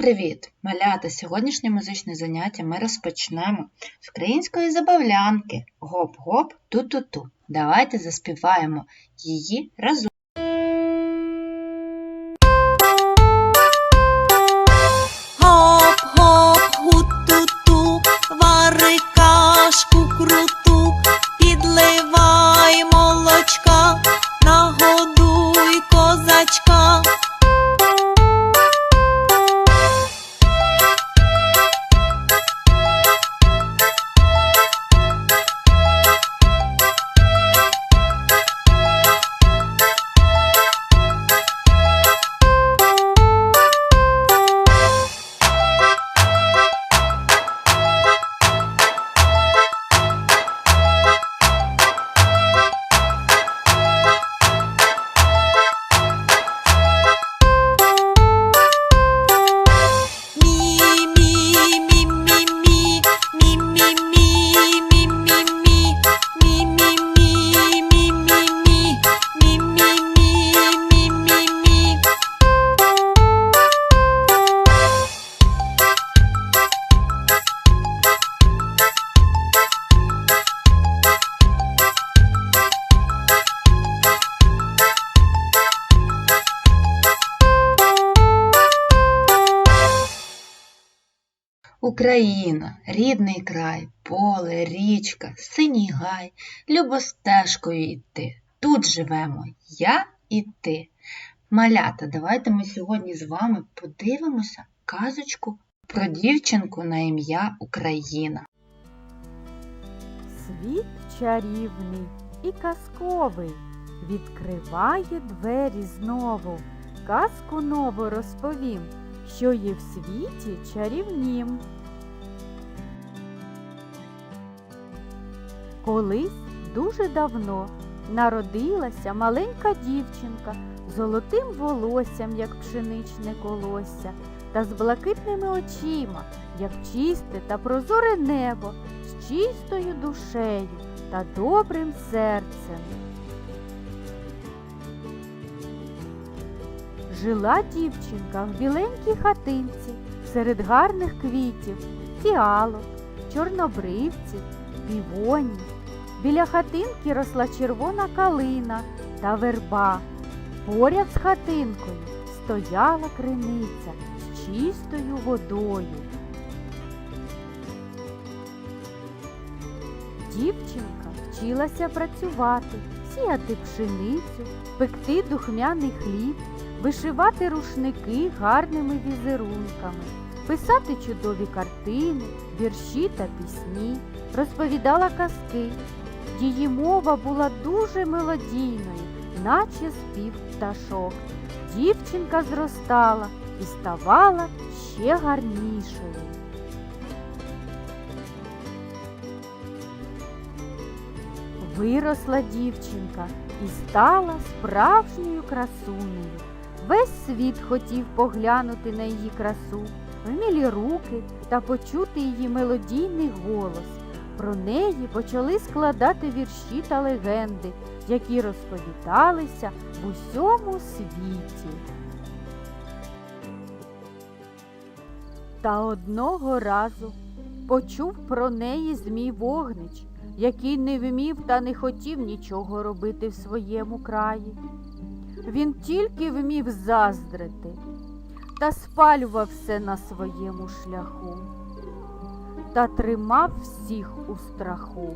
Привіт-привіт! Малята! Сьогоднішнє музичне заняття ми розпочнемо з української забавлянки Гоп-гоп ту-ту-ту. Давайте заспіваємо її разом. Україна, рідний край, поле, річка, синій гай, любостежкою йти. Тут живемо я і ти. Малята, давайте ми сьогодні з вами подивимося казочку про дівчинку на ім'я Україна. Світ чарівний і казковий відкриває двері знову. Казку нову розповім, що є в світі чарівнім. Колись дуже давно народилася маленька дівчинка з золотим волоссям, як пшеничне колосся, та з блакитними очима, як чисте та прозоре небо, з чистою душею та добрим серцем. Жила дівчинка в біленькій хатинці серед гарних квітів, фіалок, чорнобривців, півонів. Біля хатинки росла червона калина та верба. Поряд з хатинкою стояла криниця з чистою водою. Дівчинка вчилася працювати, сіяти пшеницю, пекти духмяний хліб, вишивати рушники гарними візерунками, писати чудові картини, вірші та пісні, розповідала казки. Її мова була дуже мелодійною, наче спів пташок. Дівчинка зростала і ставала ще гарнішою. Виросла дівчинка і стала справжньою красунею. Весь світ хотів поглянути на її красу, вмілі руки та почути її мелодійний голос. Про неї почали складати вірші та легенди, які розповідалися в усьому світі. Та одного разу почув про неї Змій Вогнич, який не вмів та не хотів нічого робити в своєму краї. Він тільки вмів заздрити та спалював все на своєму шляху та тримав всіх у страху.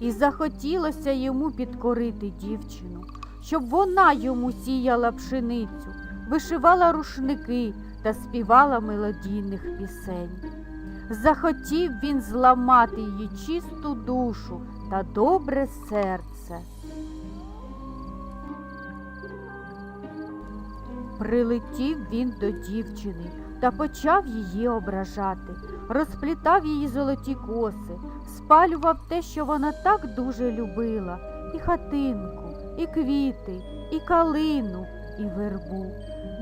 І захотілося йому підкорити дівчину, щоб вона йому сіяла пшеницю, вишивала рушники та співала мелодійних пісень. Захотів він зламати її чисту душу та добре серце. Прилетів він до дівчини та почав її ображати, розплітав її золоті коси, спалював те, що вона так дуже любила, і хатинку, і квіти, і калину, і вербу.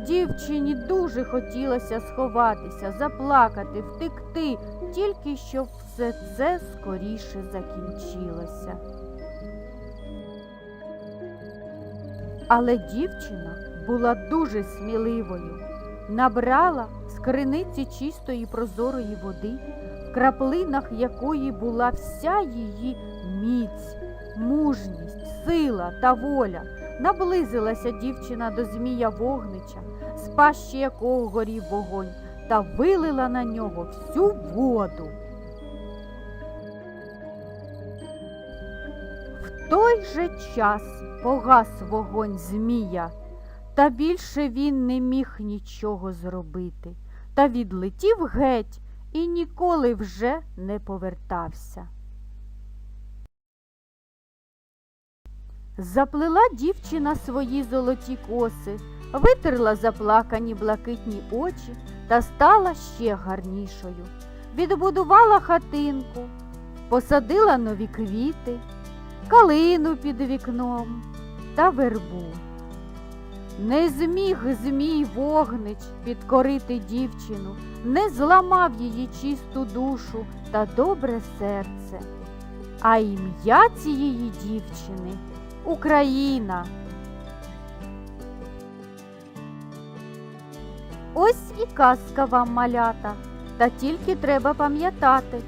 Дівчині дуже хотілося сховатися, заплакати, втекти, тільки щоб все це скоріше закінчилося. Але дівчина була дуже сміливою. Набрала з криниці чистої прозорої води, в краплинах якої була вся її міць, мужність, сила та воля. Наблизилася дівчина до змія вогнича, з пащі якого горів вогонь, та вилила на нього всю воду. В той же час погас вогонь змія, та більше він не міг нічого зробити, та відлетів геть і ніколи вже не повертався. Заплела дівчина свої золоті коси, витерла заплакані блакитні очі та стала ще гарнішою. Відбудувала хатинку, посадила нові квіти, калину під вікном та вербу. Не зміг змій вогнич підкорити дівчину, не зламав її чисту душу та добре серце. А ім'я цієї дівчини Україна. Ось і казка вам малята, та тільки треба пам'ятати.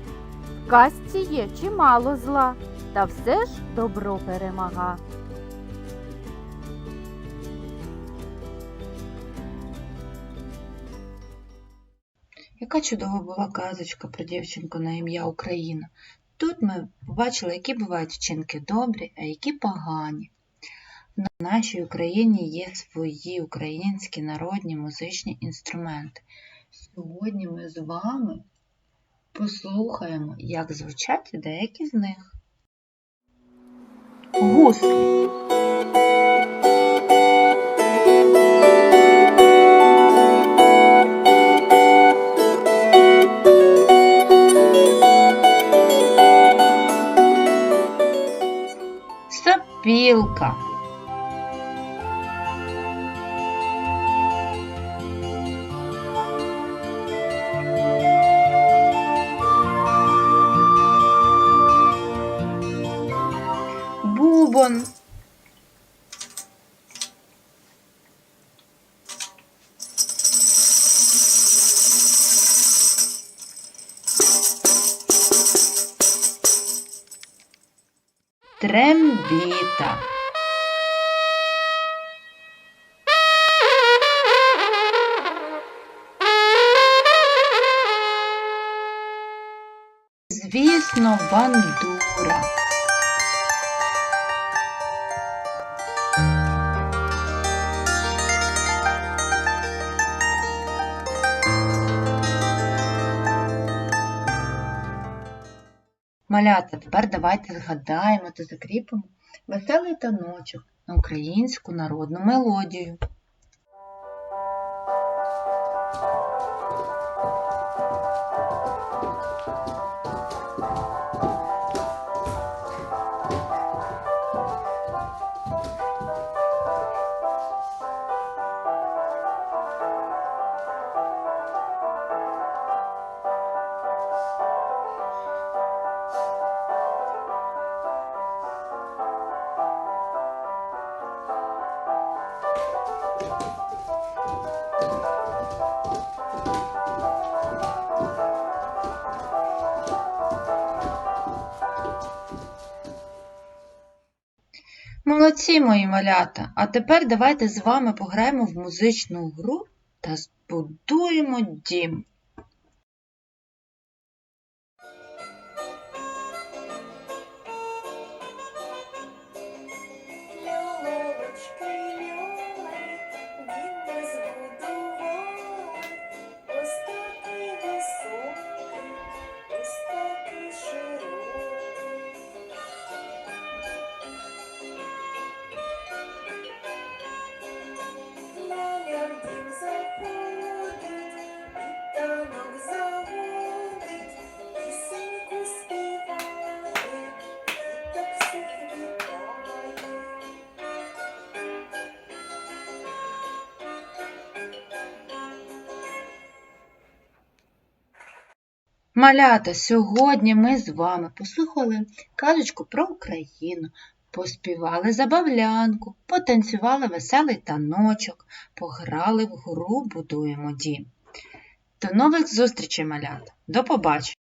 В казці є чимало зла, та все ж добро перемага. Яка чудова була казочка про дівчинку на ім'я Україна. Тут ми побачили, які бувають вчинки добрі, а які погані. В нашій Україні є свої українські народні музичні інструменти. Сьогодні ми з вами послухаємо, як звучать деякі з них. Гуслі. Трембіта. Звісно, бандура. Малята, тепер давайте згадаємо та закріпимо веселий таночок на українську народну мелодію. Молодці, мої малята! А тепер давайте з вами пограємо в музичну гру та збудуємо дім. Малята, сьогодні ми з вами послухали казочку про Україну, поспівали забавлянку, потанцювали веселий таночок, пограли в гру будуємо дім. До нових зустрічей, малята! До побачення!